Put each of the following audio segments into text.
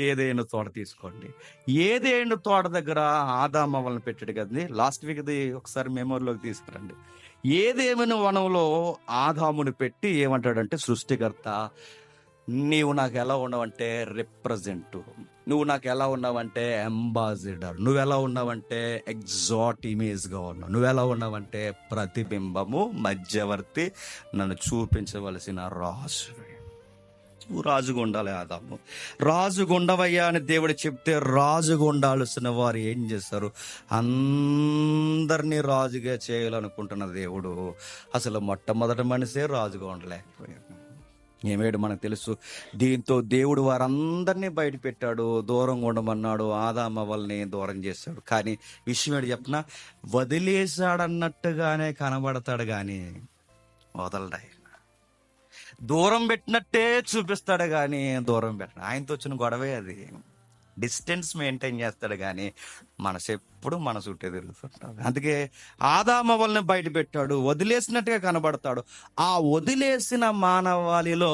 ఏదైనా తోట తీసుకోండి. ఏదైనా తోట దగ్గర ఆదామ వలన పెట్టాడు కదండి. లాస్ట్ వీక్ ఒకసారి మెమోరీలోకి తీసుకురండి. ఏదేమైనా వనంలో ఆదాముని పెట్టి ఏమంటాడంటే సృష్టికర్త నీవు నాకు ఎలా ఉన్నావంటే రిప్రజెంట్. నువ్వు నాకు ఎలా ఉన్నావంటే అంబాసిడర్. నువ్వు ఎలా ఉన్నావంటే ఎగ్జాట్ ఇమేజ్గా ఉన్నావు నువ్వు ఎలా ఉన్నావంటే ప్రతిబింబము మధ్యవర్తి. నన్ను చూపించవలసిన రాజు నువ్వు రాజుగా ఉండాలి ఆదాము. రాజుగా ఉండవయ్యా అని దేవుడు చెప్తే రాజుగా ఉండాల్సిన వారు ఏం చేస్తారు? అందరినీ రాజుగా చేయాలనుకుంటున్న దేవుడు అసలు మొట్టమొదటి మనిషే రాజుగా ఉండలేకపోయాడు ఏమేడు మనకు తెలుసు? దీంతో దేవుడు వారందరినీ బయట పెట్టాడు దూరంగా ఉండమన్నాడు ఆదామ వాళ్ళని దూరం చేశాడు. కానీ విషయం ఏంటి చెప్పిన? వదిలేశాడన్నట్టుగానే కనబడతాడు కానీ వదలడాయి దూరం పెట్టినట్టే చూపిస్తాడు కానీ దూరం పెట్టడు. ఆయనతో వచ్చిన గొడవే అది. డిస్టెన్స్ మెయింటైన్ చేస్తాడు కానీ మనసు ఎప్పుడు మన చుట్టే తిరుగుతుంటాడు. అందుకే ఆదామవల్ని బయట పెట్టాడు వదిలేసినట్టుగా కనబడతాడు. ఆ వదిలేసిన మానవాళిలో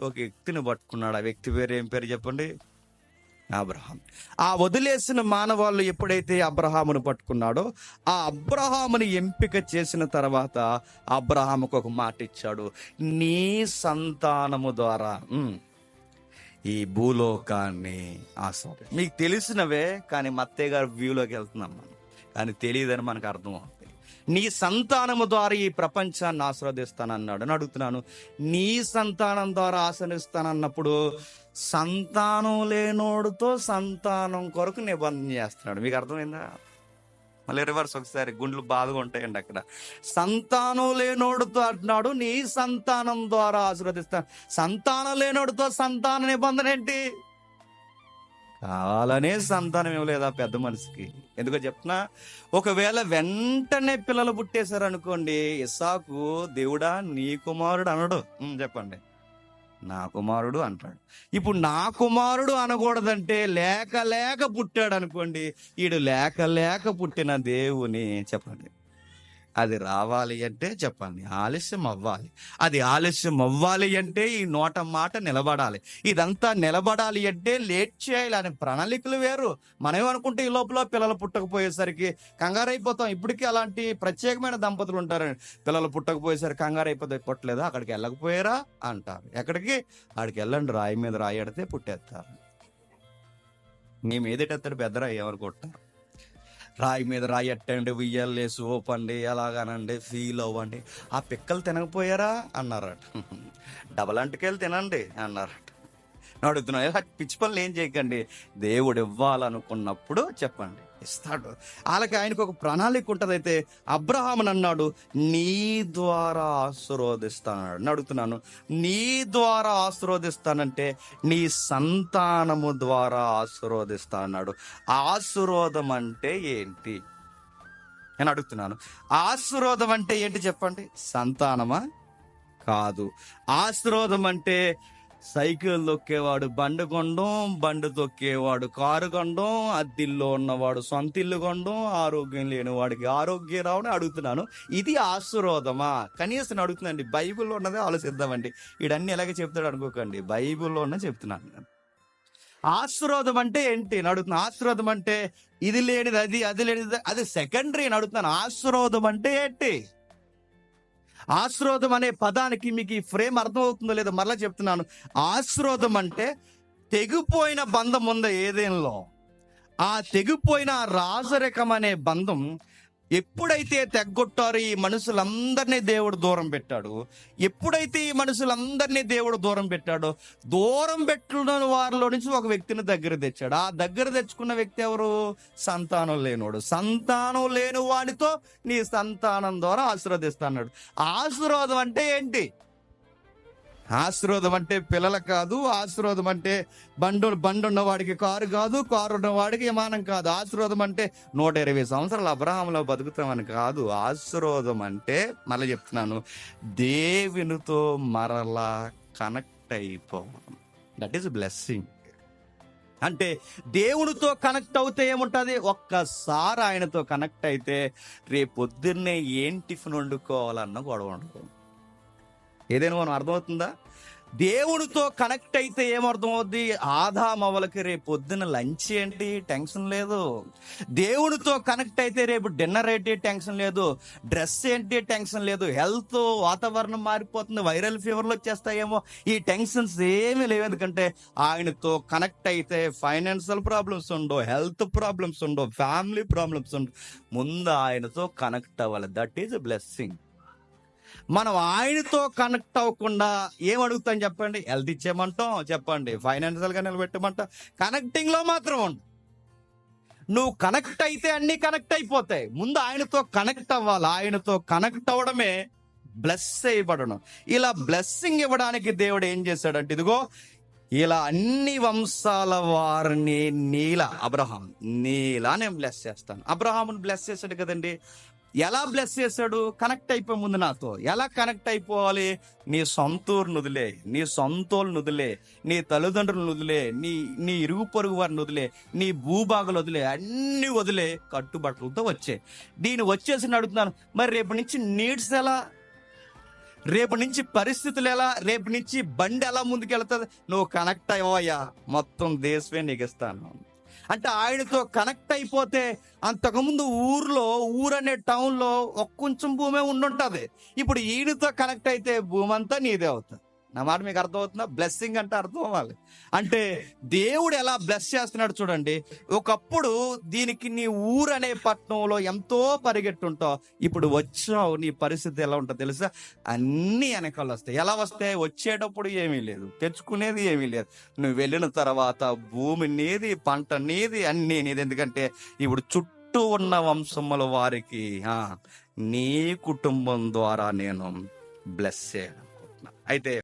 ఒక వ్యక్తిని పట్టుకున్నాడు. ఆ వ్యక్తి పేరు ఏం పేరు చెప్పండి? అబ్రహాం ఆ వదిలేసిన మానవాళ్ళు ఎప్పుడైతే అబ్రహామును పట్టుకున్నాడో ఆ అబ్రహాముని ఎంపిక చేసిన తర్వాత అబ్రహాముకు ఒక మాట ఇచ్చాడు. నీ సంతానము ద్వారా ఈ భూలోకాన్ని ఆస్వాది మీకు తెలిసినవే కానీ మత్తయ్య గారు వ్యూలోకి వెళ్తున్నాం మనం. కానీ తెలియదని మనకు అర్థం అవుతుంది నీ సంతానము ద్వారా ఈ ప్రపంచాన్ని ఆస్వాదిస్తానన్నాడు అని అడుగుతున్నాను నీ సంతానం ద్వారా ఆశ్రయిస్తానన్నప్పుడు సంతానం లేనోడుతో సంతానం కొరకు నిబంధన చేస్తున్నాడు. మీకు అర్థమైందా? మళ్ళీ రివర్స్ ఒకసారి గుండెలు బాధగా ఉంటాయండి అక్కడ. సంతానం లేనోడుతో అంటున్నాడు నీ సంతానం ద్వారా ఆశీర్వదిస్తాను సంతానం లేనోడుతో సంతాన నిబంధన ఏంటి? కావాలనే సంతానం ఇవ్వలేదా పెద్ద మనిషికి? ఎందుకో చెప్తున్నా ఒకవేళ వెంటనే పిల్లలు పుట్టేశారు అనుకోండి ఇసాకు దేవుడా నీ కుమారుడు అనడు. చెప్పండి. నా కుమారుడు అంటాడు. ఇప్పుడు నా కుమారుడు అనకూడదంటే లేక లేక పుట్టాడు అనుకోండి ఈడు లేక లేక పుట్టిన దేవుని చెప్పండి. అది రావాలి అంటే చెప్పండి. ఆలస్యం అవ్వాలి. అది ఆలస్యం అవ్వాలి అంటే ఈ నోట మాట నిలబడాలి. ఇదంతా నిలబడాలి అంటే లేట్ చేయాలి అనే ప్రణాళికలు వేరు. మనమే అనుకుంటే ఈ లోపల పిల్లలు పుట్టకపోయేసరికి కంగారు అయిపోతాం ఇప్పటికీ అలాంటి ప్రత్యేకమైన దంపతులు ఉంటారు పిల్లలు పుట్టకపోయేసరికి కంగారు అయిపోతే పుట్టలేదు అక్కడికి వెళ్ళకపోయారా? అంటారు. ఎక్కడికి? అక్కడికి వెళ్ళండి. రాయి మీద రాయి ఎడితే పుట్టేస్తారు. మేము ఏదేటెత్తాడు పెద్దరా ఏమనుకుంటారు రాయి మీద రాయి ఎట్టండి ఉయ్యాలేసి ఓపండి ఎలాగనండి ఫీల్ అవ్వండి. ఆ పిక్కలు తినకపోయారా? అన్నారట. డబల్ అంటకెళ్ళి తినండి అన్నారట. నేను అడుగుతున్నా పిచ్చి పనులు ఏం చేయకండి. దేవుడు ఇవ్వాలనుకున్నప్పుడు చెప్పండి. ఇస్తాడు. వాళ్ళకి ఆయనకు ఒక ప్రణాళిక ఉంటుందైతే అబ్రహాం అన్నాడు నీ ద్వారా ఆశీర్వదిస్తాను అడుగుతున్నాను నీ ద్వారా ఆశీర్వదిస్తానంటే నీ సంతానము ద్వారా ఆశీర్వదిస్తానన్నాడు. ఆశీర్వాదం అంటే ఏంటి? నేను అడుగుతున్నాను ఆశీర్వాదం అంటే ఏంటి చెప్పండి? సంతానమా? కాదు. ఆశీర్వాదం అంటే సైకిల్ తొక్కేవాడు బండి కొండం బండి తొక్కేవాడు కారు కొండం అద్దిల్లో ఉన్నవాడు సొంత ఇల్లు కొండం ఆరోగ్యం లేని వాడికి ఆరోగ్యం రావడం అడుగుతున్నాను. ఇది ఆశీర్వాదమా? కనీసం అడుగుతుందండి బైబిల్లో ఉన్నదే ఆలోచిద్దామండి. వీడన్నీ ఎలాగే చెప్తాడు అనుకోకండి. బైబిల్లో ఉన్న చెప్తున్నాను నేను. ఆశీర్వాదం అంటే ఏంటి? నేను అడుగుతున్నా ఆశీర్వాదం అంటే ఇది లేనిది అది అది లేనిది అది సెకండరీ అని అడుగుతున్నాను. ఆశీర్వాదం అంటే ఏంటి? ఆశ్రోదం అనే పదానికి మీకు ఈ ఫ్రేమ్ అర్థమవుతుందో లేదో మరలా చెప్తున్నాను. ఆశ్రోదం అంటే తెగిపోయిన బంధం ఉందా ఏదేంలో ఆ తెగిపోయిన రాజరికం అనే బంధం ఎప్పుడైతే తెగ్గొట్టారో ఈ మనుషులందరినీ దేవుడు దూరం పెట్టాడు ఎప్పుడైతే ఈ మనుషులందరినీ దేవుడు దూరం పెట్టాడో దూరం పెట్టిన వారిలో నుంచి ఒక వ్యక్తిని దగ్గర తెచ్చాడు. ఆ దగ్గర తెచ్చుకున్న వ్యక్తి ఎవరు? సంతానం లేనోడు. సంతానం లేని వాడితో నీ సంతానం ద్వారా ఆశీర్వదిస్తా అన్నాడు. ఆశీర్వాదం అంటే ఏంటి? ఆశీర్వాదం అంటే పిల్లల కాదు ఆశీర్వాదం అంటే బండు బండు ఉన్నవాడికి కారు కాదు కారు ఉన్నవాడికి విమానం కాదు. ఆశీర్వాదం అంటే నూట ఇరవై సంవత్సరాలు అబ్రహంలో బతుకుతామని కాదు. ఆశీర్వాదం అంటే మళ్ళీ చెప్తున్నాను దేవునితో మరలా కనెక్ట్ అయిపోవడం. దట్ ఈస్ బ్లెస్సింగ్ అంటే దేవునితో కనెక్ట్ అవుతే ఏముంటుంది? ఒక్కసారి ఆయనతో కనెక్ట్ అయితే రేపు పొద్దున్నే ఏం టిఫిన్ వండుకోవాలన్న గొడవ ఉండదు ఏదైనా మనం అర్థమవుతుందా? దేవుడితో కనెక్ట్ అయితే ఏమర్థమవుద్ది? ఆదా మవలకి రేపు పొద్దున లంచ్ ఏంటి? టెన్షన్ లేదు. దేవుడితో కనెక్ట్ అయితే రేపు డిన్నర్ ఏంటి? టెన్షన్ లేదు. డ్రెస్ ఏంటి? టెన్షన్ లేదు. హెల్త్ వాతావరణం మారిపోతుంది. వైరల్ ఫీవర్లు వచ్చేస్తాయేమో. ఈ టెన్షన్స్ ఏమీ లేవు. ఎందుకంటే ఆయనతో కనెక్ట్ అయితే ఫైనాన్షియల్ ప్రాబ్లమ్స్ ఉండవు హెల్త్ ప్రాబ్లమ్స్ ఉండవు ఫ్యామిలీ ప్రాబ్లమ్స్ ఉండవు. ముందు ఆయనతో కనెక్ట్ అవ్వాలి. దట్ ఈజ్ బ్లెస్సింగ్ మనం ఆయనతో కనెక్ట్ అవ్వకుండా ఏం అడుగుతాం చెప్పండి? హెల్త్ ఇచ్చేయమంటాం చెప్పండి. ఫైనాన్షియల్గా నిలబెట్టమంటాం. కనెక్టింగ్లో మాత్రం ఉండు. నువ్వు కనెక్ట్ అయితే అన్ని కనెక్ట్ అయిపోతాయి. ముందు ఆయనతో కనెక్ట్ అవ్వాలి. ఆయనతో కనెక్ట్ అవ్వడమే బ్లెస్ చేయబడడం ఇలా బ్లెస్సింగ్ ఇవ్వడానికి దేవుడు ఏం చేశాడంటే ఇదిగో ఇలా అన్ని వంశాల వారిని నీల అబ్రహాం నీలా నేను బ్లెస్ చేస్తాను. అబ్రహామును బ్లెస్ చేశాడు కదండి. ఎలా బ్లెస్ చేశాడు? కనెక్ట్ అయిపోయి ముందు నాతో. ఎలా కనెక్ట్ అయిపోవాలి? నీ సొంతూరు వదిలే నీ సొంతోళ్ళు వదిలే నీ తల్లిదండ్రుల వదిలే నీ నీ ఇరుగు పొరుగు వారిని వదిలే నీ భూభాగాలు వదిలే. అన్ని వదిలే. కట్టుబట్టలతో వచ్చే. దీన్ని వచ్చేసి అడుగుతున్నాను మరి రేపు నుంచి నీడ్స్ ఎలా? రేపు నుంచి పరిస్థితులు ఎలా? రేపు నుంచి బండి ఎలా ముందుకెళ్తుంది? నువ్వు కనెక్ట్ అయ్యా మొత్తం దేశమే నీకు ఇస్తాను అంటే ఆయనతో కనెక్ట్ అయిపోతే అంతకుముందు ఊర్లో ఊరనే టౌన్లో ఒక కొంచెం భూమే ఉండుంటుంది. ఇప్పుడు ఈయనతో కనెక్ట్ అయితే భూమంతా నీదే అవుతుంది. నా మాట మీకు అర్థమవుతుందా? బ్లెస్సింగ్ అంటే అర్థం అవ్వాలి. అంటే దేవుడు ఎలా బ్లెస్ చేస్తున్నాడు చూడండి. ఒకప్పుడు దీనికి నీ ఊరు అనే పట్టణంలో ఎంతో పరిగెట్టుంటావు. ఇప్పుడు వచ్చావు నీ పరిస్థితి ఎలా ఉంటుందో తెలుసా? అన్ని వెనకాల వస్తాయి. ఎలా వస్తాయి? వచ్చేటప్పుడు ఏమీ లేదు. తెచ్చుకునేది ఏమీ లేదు. నువ్వు వెళ్ళిన తర్వాత భూమి నీది పంట నీది అన్నీ నీది. ఎందుకంటే ఇప్పుడు చుట్టూ ఉన్న వంశముల వారికి నీ కుటుంబం ద్వారా నేను బ్లెస్ చేయాలనుకుంటున్నా అయితే